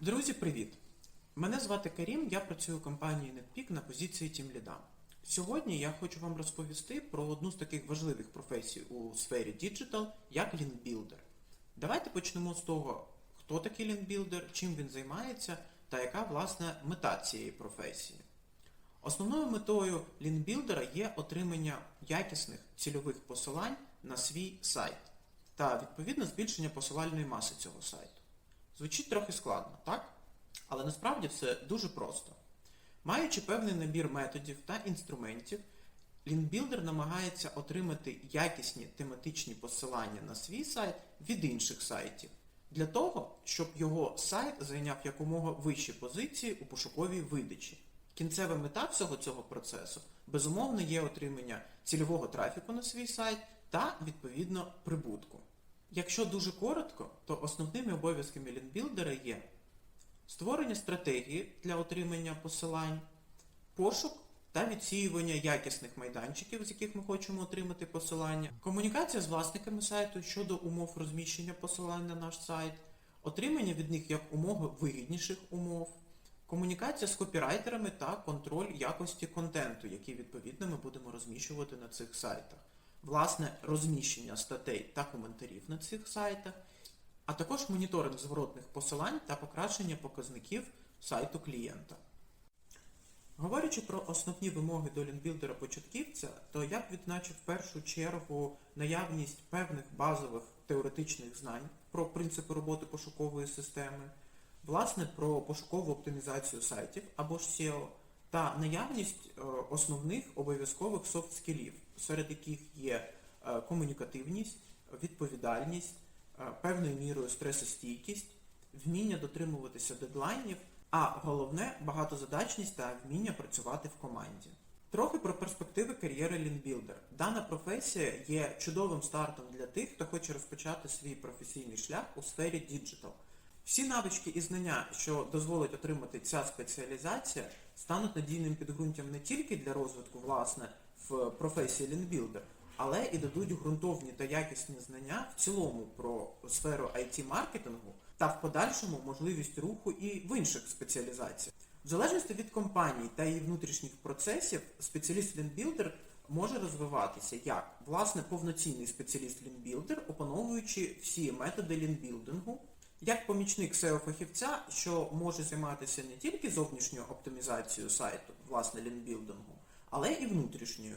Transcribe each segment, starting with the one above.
Друзі, привіт! Мене звати Карім, я працюю у компанії NetPeak на позиції тімліда. Сьогодні я хочу вам розповісти про одну з таких важливих професій у сфері Digital, як лінкбілдер. Давайте почнемо з того, хто такий лінкбілдер, чим він займається та яка власне мета цієї професії. Основною метою лінкбілдера є отримання якісних цільових посилань на свій сайт та відповідно збільшення посилальної маси цього сайту. Звучить трохи складно, так? Але насправді все дуже просто. Маючи певний набір методів та інструментів, лінкбілдер намагається отримати якісні тематичні посилання на свій сайт від інших сайтів, для того, щоб його сайт зайняв якомога вищі позиції у пошуковій видачі. Кінцева мета всього цього процесу безумовно є отримання цільового трафіку на свій сайт та відповідно прибутку. Якщо дуже коротко, то основними обов'язками лінкбілдера є створення стратегії для отримання посилань, пошук та відсіювання якісних майданчиків, з яких ми хочемо отримати посилання, комунікація з власниками сайту щодо умов розміщення посилань на наш сайт, отримання від них як умови вигідніших умов, комунікація з копірайтерами та контроль якості контенту, який відповідно ми будемо розміщувати на цих сайтах, власне розміщення статей та коментарів на цих сайтах, а також моніторинг зворотних посилань та покращення показників сайту клієнта. Говорячи про основні вимоги до лінкбілдера початківця, то я б відзначив в першу чергу наявність певних базових теоретичних знань про принципи роботи пошукової системи, власне про пошукову оптимізацію сайтів або ж SEO, та наявність е, основних обов'язкових софт-скілів, серед яких є е, комунікативність, відповідальність, е, певною мірою стресостійкість, вміння дотримуватися дедлайнів, а головне багатозадачність та вміння працювати в команді. Трохи про перспективи кар'єри лінкбілдер. Дана професія є чудовим стартом для тих, хто хоче розпочати свій професійний шлях у сфері діджитал. Всі навички і знання, що дозволить отримати ця спеціалізація, стануть надійним підґрунтям не тільки для розвитку власне в професії лінкбілдер, але і дадуть ґрунтовні та якісні знання в цілому про сферу IT-маркетингу та в подальшому можливість руху і в інших спеціалізаціях. В залежності від компанії та її внутрішніх процесів, спеціаліст лінкбілдер може розвиватися як власне повноцінний спеціаліст лінкбілдер, опановуючи всі методи лінкбілдингу, як помічник SEO-фахівця, що може займатися не тільки зовнішньою оптимізацією сайту, власне лінкбілдингу, але і внутрішньою.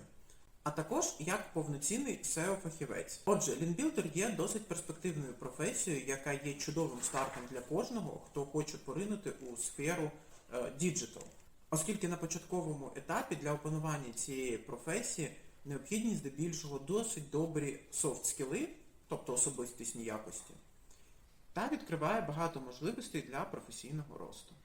А також як повноцінний SEO-фахівець. Отже, лінкбілдер є досить перспективною професією, яка є чудовим стартом для кожного, хто хоче поринути у сферу е, діджитал. Оскільки на початковому етапі для опанування цієї професії необхідні здебільшого досить добрі софт-скіли, тобто особистісні якості, та відкриває багато можливостей для професійного росту.